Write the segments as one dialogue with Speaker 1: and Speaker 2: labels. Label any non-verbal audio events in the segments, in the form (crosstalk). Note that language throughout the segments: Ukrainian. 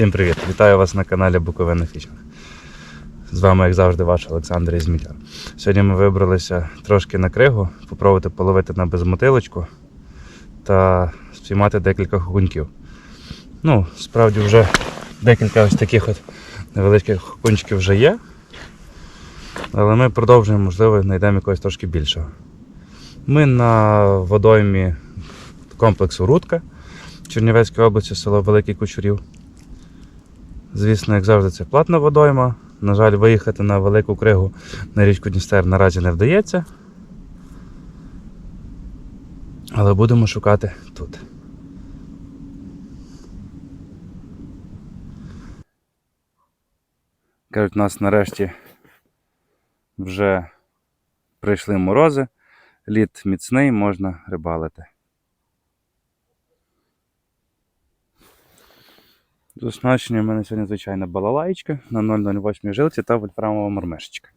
Speaker 1: Всім привіт! Вітаю вас на каналі Буковина Фішинг. З вами, як завжди, ваш Олександр Ізміляр. Сьогодні ми вибралися трошки на кригу, попробувати половити на безмотилочку та спіймати декілька хукуньків. Ну, справді вже декілька ось таких от невеличких хукунчиків вже є. Але ми продовжуємо, можливо, знайдемо якогось трошки більшого. Ми на водоймі комплексу Рудка Чернівецької області, село Великий Кучурів. Звісно, як завжди, це платна водойма. На жаль, виїхати на велику кригу на річку Дністер наразі не вдається. Але будемо шукати тут. Кажуть, у нас нарешті вже прийшли морози, лід міцний, можна рибалити. З оснащенням у мене сьогодні звичайна балалайка на 008 жилці та вольфрамова мормишечка.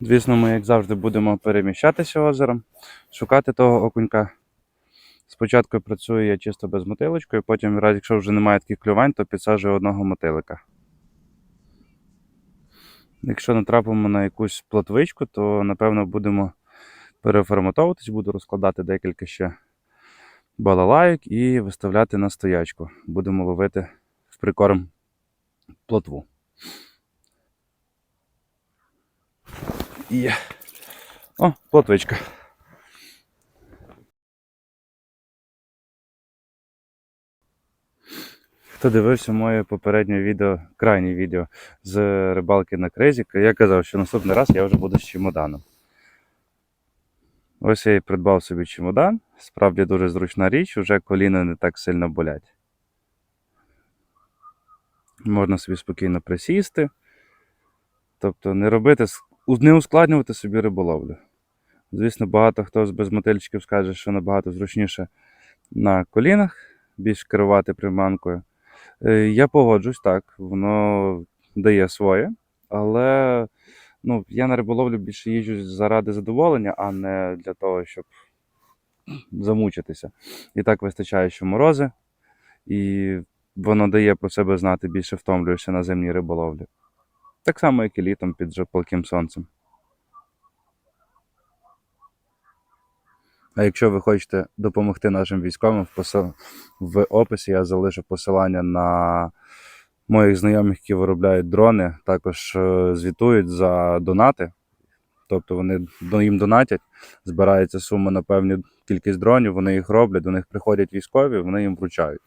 Speaker 1: Звісно, ми, як завжди, будемо переміщатися озером, шукати того окунька. Спочатку працюю я чисто без мотилочкою, потім, раз, якщо вже немає таких клювань, то підсаджую одного мотилика. Якщо натрапимо на якусь плотвичку, то напевно будемо переформатовуватись, буду розкладати декілька ще балалайок і виставляти на стоячку. Будемо ловити в прикорм плотву. Є. О, плотвичка. Хто дивився моє попереднє відео, крайнє відео з рибалки на кризі, я казав, що наступний раз я вже буду з чемоданом. Ось я і придбав собі чемодан. Справді дуже зручна річ, вже коліна не так сильно болять. Можна собі спокійно присісти. Тобто не робити, не ускладнювати собі риболовлю. Звісно, багато хто з безмотильчиків скаже, що набагато зручніше на колінах, більш керувати приманкою. Е, Я погоджусь, так, воно дає своє, але ну, я на риболовлю більше їжджу заради задоволення, а не для того, щоб замучитися. І так вистачає, що морози, і воно дає про себе знати, більше втомлюєшся на зимній риболовлі. Так само, як і літом під жопалким сонцем. А якщо ви хочете допомогти нашим військовим, в, посил... в описі я залишу посилання на моїх знайомих, які виробляють дрони, також е, звітують за донати. Тобто вони їм донатять, збирається сума на певну кількість дронів, вони їх роблять, до них приходять військові, вони їм вручають.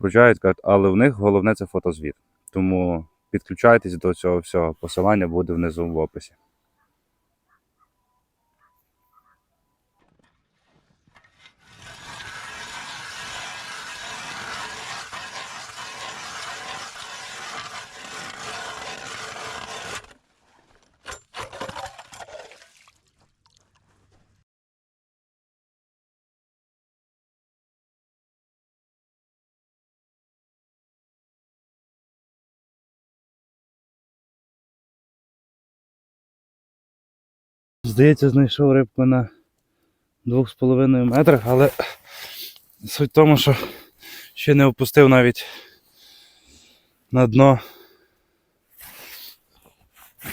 Speaker 1: Вручають, кажуть, але в них головне це фотозвіт. Тому підключайтесь до цього всього. Посилання буде внизу в описі. Здається, знайшов рибку на 2,5 метрах, але суть в тому, що ще не опустив навіть на дно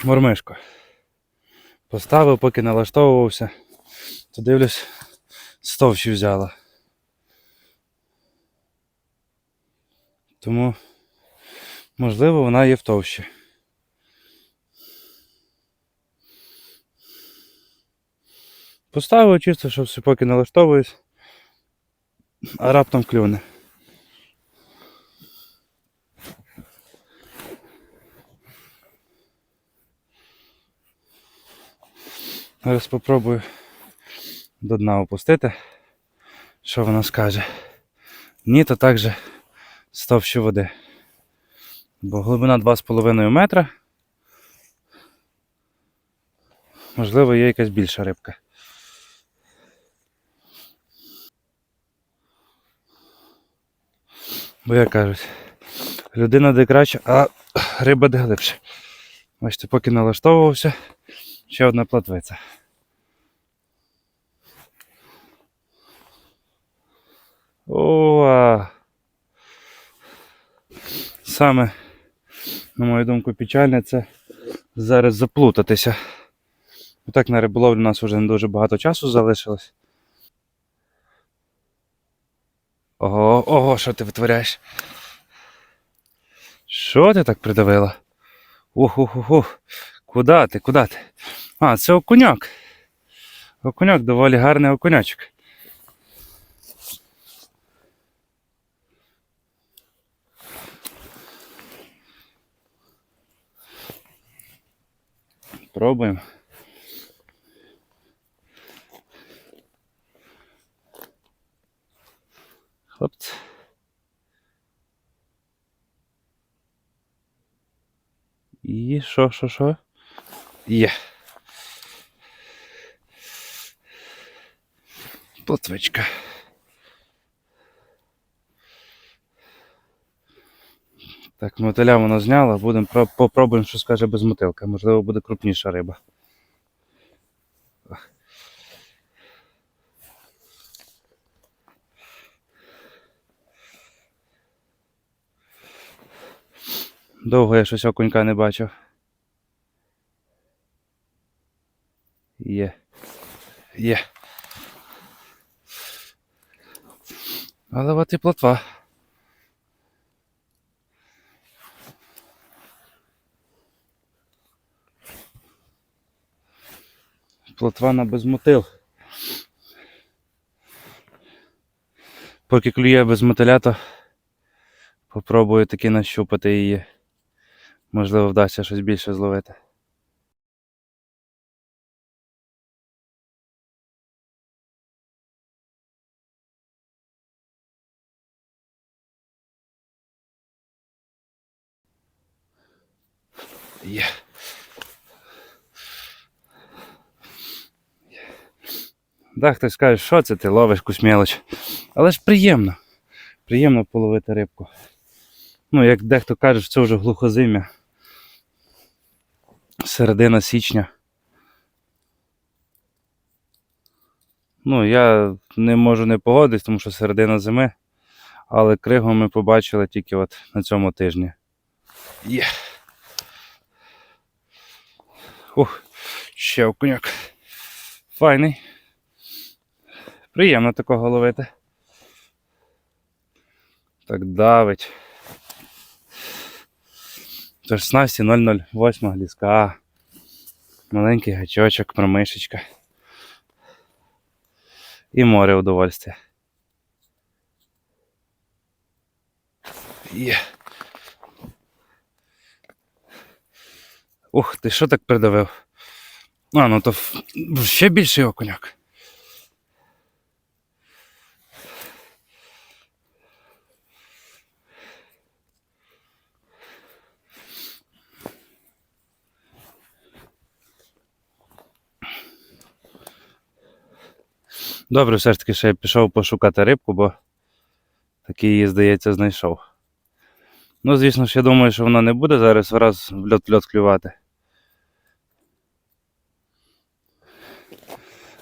Speaker 1: мормишку. Поставив, поки налаштовувався, то дивлюсь, стовщі взяла. Тому, можливо, вона є в товщі. Поставив чисто, щоб все поки налаштовуюсь, а раптом клюне. Зараз спробую до дна опустити, що вона скаже. Ні, то так же стовщу води. Бо глибина 2,5 метра. Можливо, є якась більша рибка. Бо як кажуть, людина де краще, а риба де глибше. Бачите, поки налаштовувався, ще одна платвиця. О! саме, на мою думку, печальне це зараз заплутатися. Так на риболовлю у нас вже не дуже багато часу залишилось. Ого, ого, що ти витворяєш? Що ти так придавила? ух ух ух ух Куда ти? Куда ти? А, це окуняк. Окуняк, доволі гарний окунячок. Пробуємо. Хлопці. І що, що, що? Є. Плотвичка. Так, мотиля воно зняло, будемо про- попробуємо, що скаже без мотилка. Можливо, буде крупніша риба. Довго я щось окунька не бачив. Є. Є. Але от і плотва. Плотва на безмотил. Поки клює без мотиля, то попробую таки нащупати її. Можливо, вдасться щось більше зловити. Є. Да, хтось скаже, що це ти ловиш якусь мелоч. Але ж приємно. Приємно половити рибку. Ну, як дехто каже, це вже глухозим'я. Середина січня. Ну, я не можу не погодитись, тому що середина зими. Але кригу ми побачили тільки от на цьому тижні. Є. Ух, ще окуняк. Файний. Приємно такого ловити. Так давить. Тож снасті 008 гліска. Маленький гачочок, промишечка. І море удовольствия. Є. Ух ти, що так придавив? А, ну то ще більший окуняк. Добре, все ж таки, що я пішов пошукати рибку, бо такий її, здається, знайшов. Ну, звісно ж, я думаю, що вона не буде зараз раз в льот-льот клювати.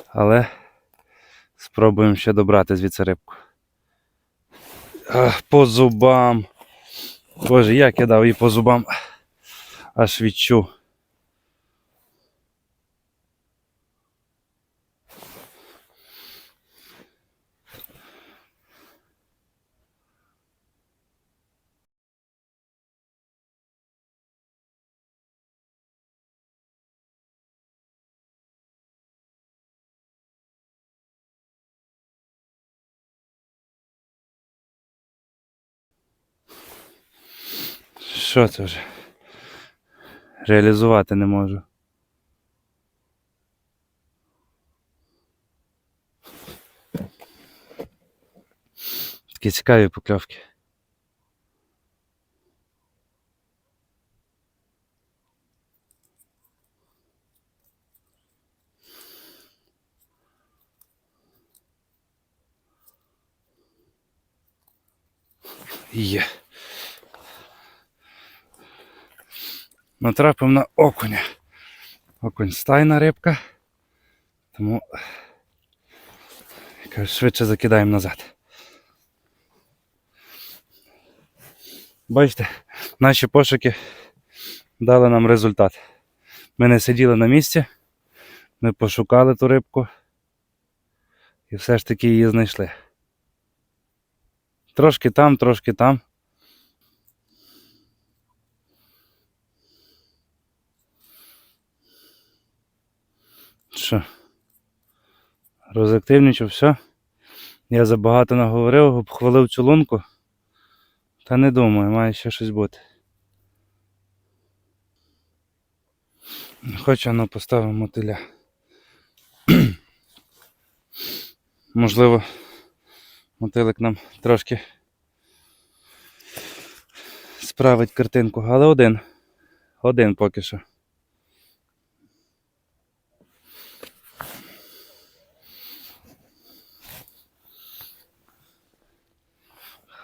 Speaker 1: Але спробуємо ще добрати звідси рибку. Ах, по зубам. Боже, як я дав її по зубам. Аж відчув. Що це вже? Реалізувати не можу. Такі цікаві покльовки. Є. Натрапив на окуня. Окунь стайна рибка. Тому швидше закидаємо назад. Бачите, Наші пошуки дали нам результат. Ми не сиділи на місці, ми пошукали ту рибку і все ж таки її знайшли. Трошки там, трошки там. Що? Розактивнічав, все. Я забагато наговорив, обхвалив цю лунку. Та не думаю, має ще щось бути. Хоч воно поставимо мотиля. (clears throat) Можливо, мотилик нам трошки справить картинку, але один. Один поки що.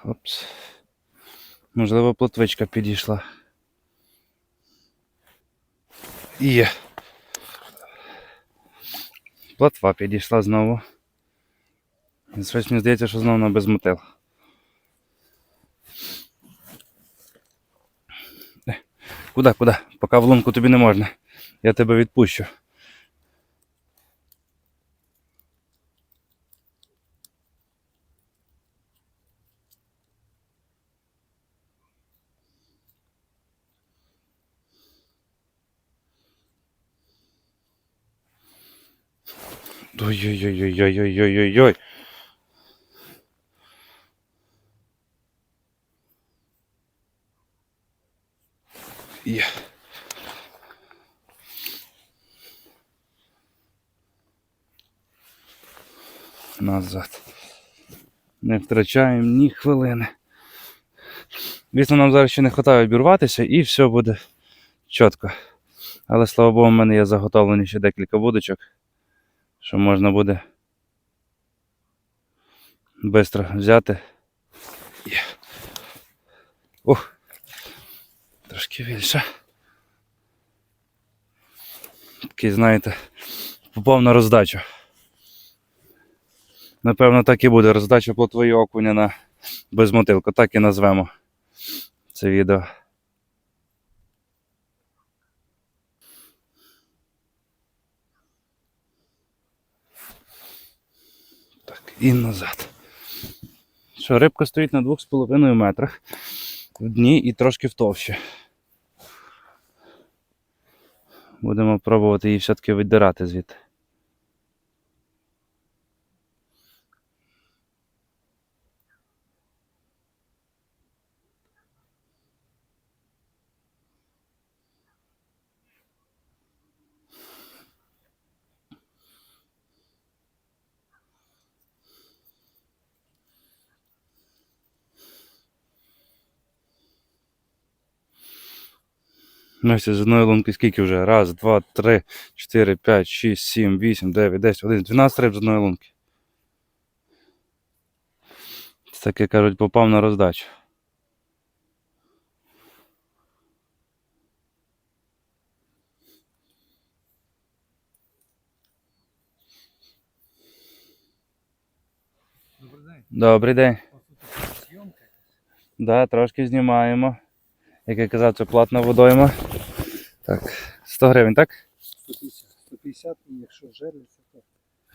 Speaker 1: Опс. Можливо, плотвичка підійшла. Є. Плотва підійшла знову. Щось мені здається, що знову на безмотил. Е, Куди, куди? Поки в лунку тобі не можна. Я тебе відпущу. Ой-ой-ой-ой-ой-ой-ой-ой. Є. Назад. Не втрачаємо ні хвилини. Звісно, нам зараз ще не вистачає обірватися і все буде чітко. Але слава Богу, в мене є заготовлені ще декілька вудочок, що можна буде швидко взяти. Ух. Трошки більше. Такий, знаєте, попав на роздачу. Напевно, так і буде. Роздача плотвої окуня на безмотилку. Так і назвемо це відео. І назад. Що, рибка стоїть на 2,5 метрах в дні і трошки втовще. Будемо пробувати її все-таки віддирати звідти. Настя, з одної лунки скільки вже? Раз, два, три, чотири, п'ять, шість, сім, вісім, дев'ять, десять, один, дванадцять риб з одної лунки. Це таке кажуть, попав на роздачу.
Speaker 2: Добрий день.
Speaker 1: Добрий день. Да, трошки знімаємо. Як я казав, це платна водойма. Так, 100 гривень, так?
Speaker 2: 150. 150, і якщо жерлиться, то...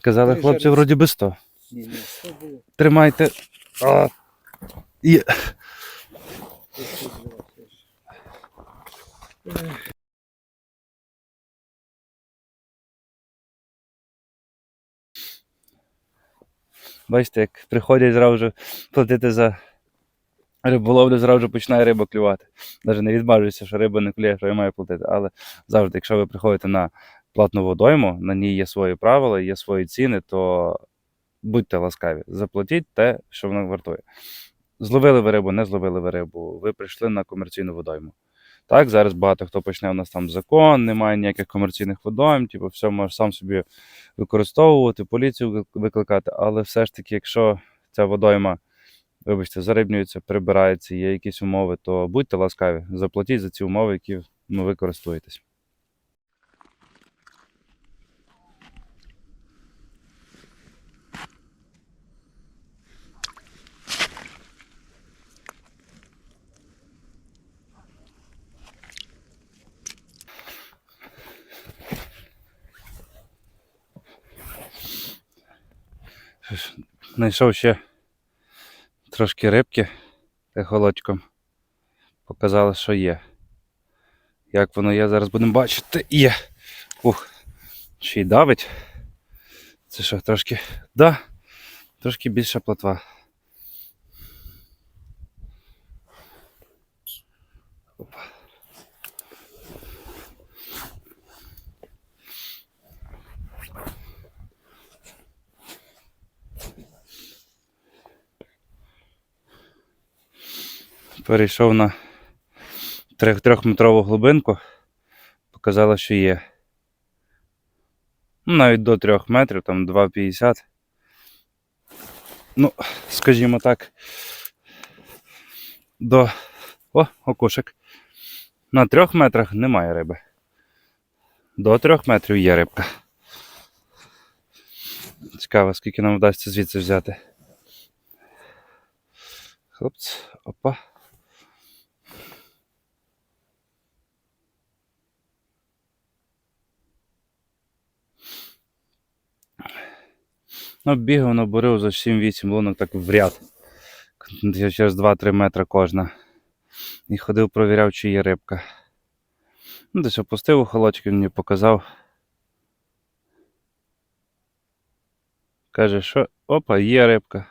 Speaker 1: Казали хлопці, вроді би 100.
Speaker 2: Ні, ні, 100 було.
Speaker 1: Тримайте. А. І... Бачите, як приходять зразу платити за риболовлю, зразу починає риба клювати. Навіть не відбажується, що риба не клює, що я маю платити. Але завжди, якщо ви приходите на платну водойму, на ній є свої правила, є свої ціни, то будьте ласкаві, заплатіть те, що воно вартує. Зловили ви рибу, не зловили ви рибу, ви прийшли на комерційну водойму. Так, зараз багато хто почне у нас там закон, немає ніяких комерційних водойм, типу, все можеш сам собі використовувати, поліцію викликати, але все ж таки, якщо ця водойма, вибачте, зарибнюється, прибирається, є якісь умови, то будьте ласкаві, заплатіть за ці умови, які ну, ви користуєтесь. Знайшов ще трошки рибки ехолочком. Показали, що є. Як воно є, зараз будемо бачити. Є. Ух, ще й давить. Це що, трошки. Да, трошки більша плотва. Опа. Перейшов на трьох- трьохметрову глибинку. Показало, що є. Ну, навіть до 3 метрів, там 2,50. Ну, скажімо так. До. О, окушек. На 3 метрах немає риби. До 3 метрів є рибка. Цікаво, скільки нам вдасться звідси взяти. Хлопці, опа. Ну, бігав, наборив за 7-8 лунок так в ряд. Через 2-3 метри кожна. І ходив, провіряв, чи є рибка. Ну, десь опустив у холочки, мені показав. Каже, що опа, є рибка.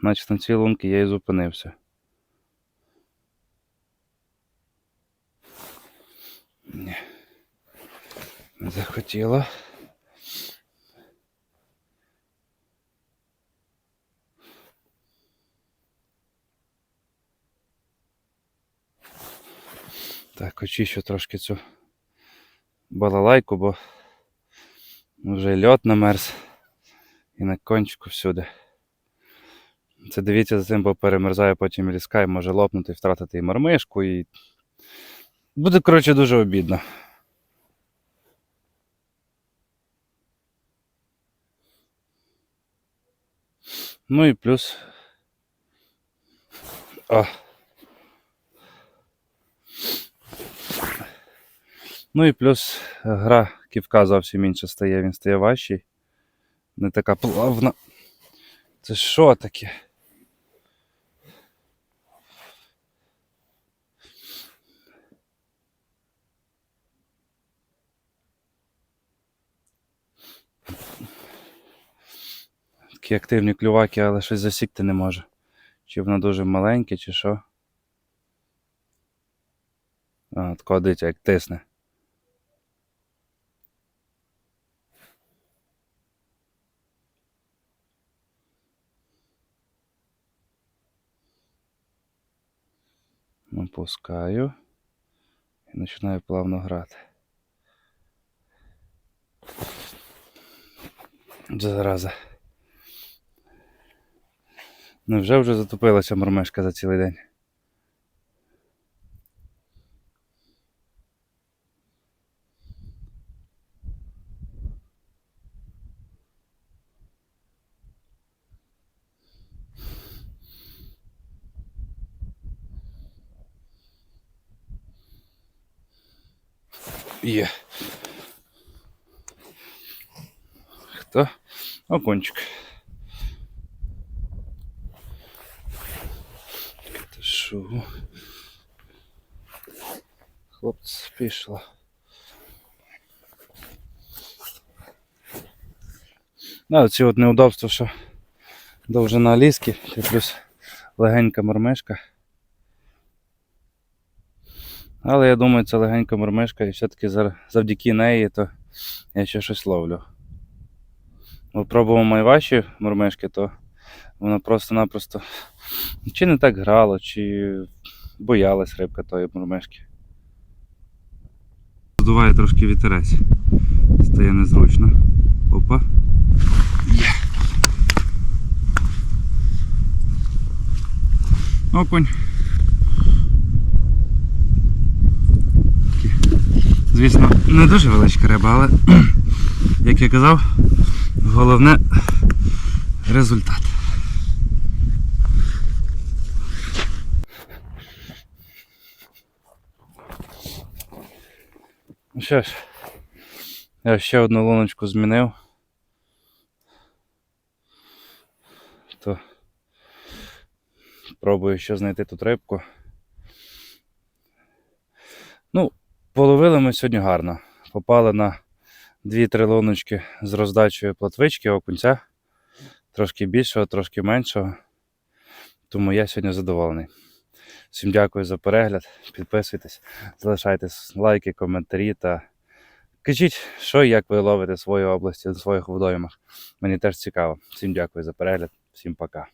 Speaker 1: Значить, на цій лунці я і зупинився. Ні. Захотіла. Так, очищу трошки цю балалайку, бо вже льот намерз і на кончику всюди. Це дивіться за цим, бо перемерзає потім ліска і може лопнути і втратити і мормишку, і буде, коротше, дуже обідно. Ну і плюс. А. Ну і плюс е, гра ківка зовсім інша стає, він стає важчий. Не така плавна. Це що таке? Такі активні клюваки, але щось засікти не можу. Чи воно дуже маленьке, чи що. А, такого дитя, як тисне. Опускаю і починаю плавно грати. Зараза. Невже вже затопилася мормишка за цілий день? Є. Хто? Окончик. Та? Хлопці, пішло. Да, оці от неудобства, що довжина ліски, і плюс легенька мормишка. Але я думаю, це легенька мормишка і все-таки завдяки неї то я ще щось ловлю. Бо пробував найважчі мормишки, то воно просто-напросто чи не так грало, чи боялась рибка тої мормишки. Здуває трошки вітерець. Стає незручно. Опа. Є. Звісно, не дуже величка риба, але, як я казав, головне результат. Ну що ж, Я ще одну луночку змінив. То пробую ще знайти тут рибку. Ну, половили ми сьогодні гарно. Попали на 2-3 луночки з роздачею платвички, окунця. Трошки більшого, трошки меншого. Тому я сьогодні задоволений. Всім дякую за перегляд. Підписуйтесь, залишайте лайки, коментарі та кажіть, що і як ви ловите в своїй області, в своїх водоймах. Мені теж цікаво. Всім дякую за перегляд, всім пока.